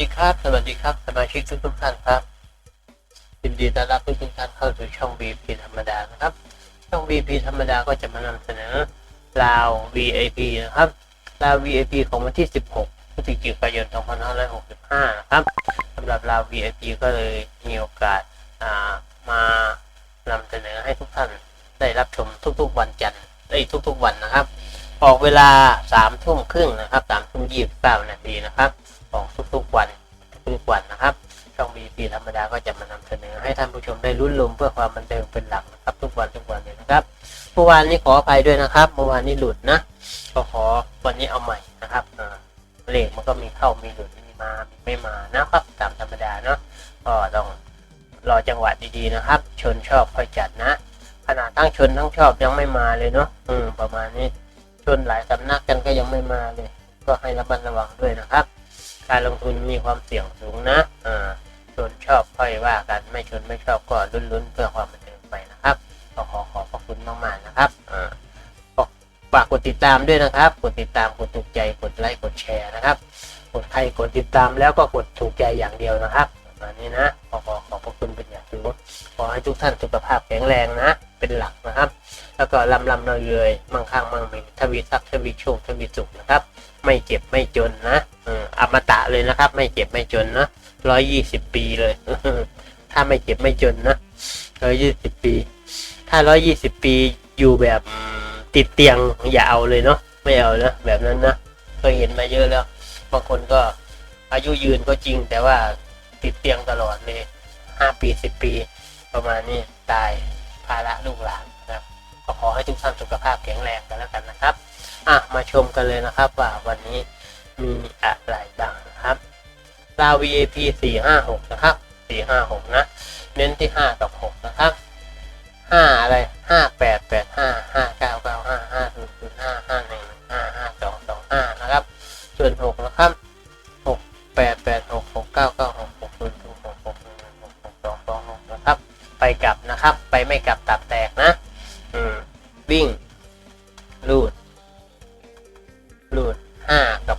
สวัสดีครับสวัสดีครับสมาชิกทุกทุกๆท่านครับยินดีต้อนรับทุกทุกท่านเข้าสู่ช่อง VP ธรรมดานะครับ ช่อง VP ธรรมดาก็จะมานำเสนอลาว VIP นะครับลาว VIP ของวันที่ 16พฤศจิกายน 2565 นะครับสำหรับลาว VIP ก็เลยมีโอกาสมานำเสนอให้ทุกท่านได้รับชมทุกๆวันจันทร์ได้ทุกๆวันนะครับ ออกเวลา3ทุ่มครึ่งนะครับ3ทุ่ม29นาทีนะครับ ออกทุกๆวันทุกวันนะครับ ช่อง BP ธรรมดาก็จะมานำเสนอให้ท่านผู้ชมได้รุ่นลมเพื่อความบันเทิงเป็นหลักนะครับ ทุกวันทุกวันเลยนะครับเมื่อวานนี้ขออภัยด้วยนะครับเมื่อวานนี้หลุดนะก็ขอวันนี้เอาใหม่นะครับเลขมันก็มีเข้ามีหลุดมีมามีไม่มานะครับตามธรรมดาเนาะก็ต้องรอจังหวะดีๆนะครับ ชนชอบค่อยจัดนะ ขนาดทั้งชนทั้งชอบยังไม่มาเลยเนาะอืมประมาณนี้ชนหลายสำนักกันก็ยังไม่มาเลย ก็ให้ระมัดระวังด้วยนะครับ การลงทุนมีความเสี่ยงสูงนะอ่าชนชอบค่อยว่ากันไม่ชนไม่ชอบก็ลุ้นๆเพื่อความบันเทิงไปนะครับก็ขอขอบพระคุณมากๆนะครับอ่าก็ฝากกดติดตามด้วยนะครับ กดติดตาม กดถูกใจ กดไลค์ กดแชร์นะครับ กดใครกดติดตามแล้วก็กดถูกใจอย่างเดียวนะครับประมานี้นะ ขอขอขอบพระคุณเป็นอย่างสูงขอให้ทุกท่านสุขภาพแข็งแรงนะ เป็นหลักนะครับ แล้วก็ลำลำเลยเลยมั่งคั่งมั่งมีทวีทรัพย์ทวีโชคทวีสุขนะครับ ไม่เจ็บไม่จนนะ อมตะเลยนะครับ ไม่เจ็บไม่จนนะร้อยยี่สิบปีเลย ถ้าไม่เจ็บไม่จนนะร้อยยี่สิบปี ถ้าร้อยยี่สิบปีอยู่แบบติดเตียงอย่าเอาเลยเนาะไม่เอานะแบบนั้นนะเคยเห็นมาเยอะแล้วบางคนก็อายุยืนก็จริง แต่ว่าติดเตียงตลอดเลยห้าปีสิบปี ประมาณนี้ตายภาระลูกหลานนะครับก็ขอให้ทุกท่านสุขภาพแข็งแรงกันแล้วกันนะครับ อะมาชมกันเลยนะครับว่าวันนี้ มีอะไรบ้างนะครับลา VAP าหกนะครับสี่ห้าหกนะ เน้นที่ห้5กับกนะครับห้าอะไรห้าแปดแปดห้าห้าเก้าเก้าห้าห้าศูนย์ศูนย์ห้าห้าหนึ่งห้าห้าสองสองห้านะครับ ส่วนหกนะครับหกแปดแปดหกหกเก้าเก้าหกหกศูนย์ศูนย์หกหกศูนย์หกหกสองสองหกนะครับ ไปกลับนะครับ ไปไม่กลับตับแตกนะ อืม วิ่งรูดรูดห้5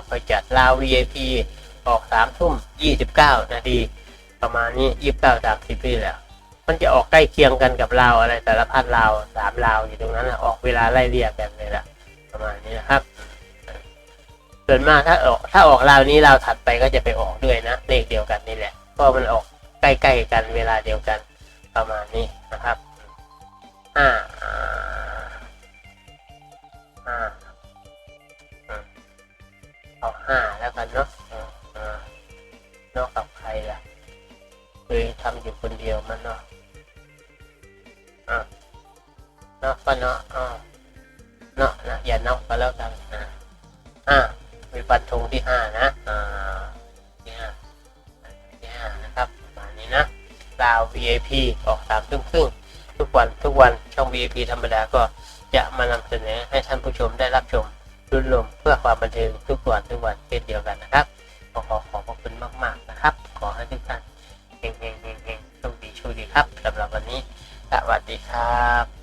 ชนชอบค่อยจัดลาว VIP ออกสามทุ่มยี่สิบเก้านาทีประมาณนี้ยี่สิบเก้าสามสิบนี่แหละมันจะออกใกล้เคียงกันกับลาวอะไรแต่ละพันลาวสามลาวอยู่ตรงนั้นนะออกเวลาไล่เรียกกันเลยละประมาณนี้นะครับส่วนมากถ้าออกถ้าออกลาวนี้ลาวถัดไปก็จะไปออกด้วยนะเลขเดียวกันนี่แหละเพราะมันออกใกล้ๆกันเวลาเดียวกันประมาณนี้นะครับ เอาห้าแล้วกันเนาะอ่าอ่านอกกับใครล่ะเคยทำอยู่คนเดียวมันเนาะอะเนาะก็เนาะอ่าเนาะนะอย่านอกก็แล้วกันนะอ่ามีปันธงที่ห้านะอ่าที่ห้าที่ห้านะครับประมาณนี้นะดาว VIP ออกสามทุ่มครึ่งทุกวันทุกวันช่อง VIP ธรรมดาก็จะมานำเสนอให้ท่านผู้ชมได้รับชม รุ่นลมเพื่อความบันเทิงทุกวันทุกวันเช่นเดียวกันนะครับ ขอขอขอบพระคุณมาก ๆนะครับ ขอให้ทุกท่านเฮงเฮงเฮงเฮงโชคดีโชคดีครับสำหรับวันนี้สวัสดีครับ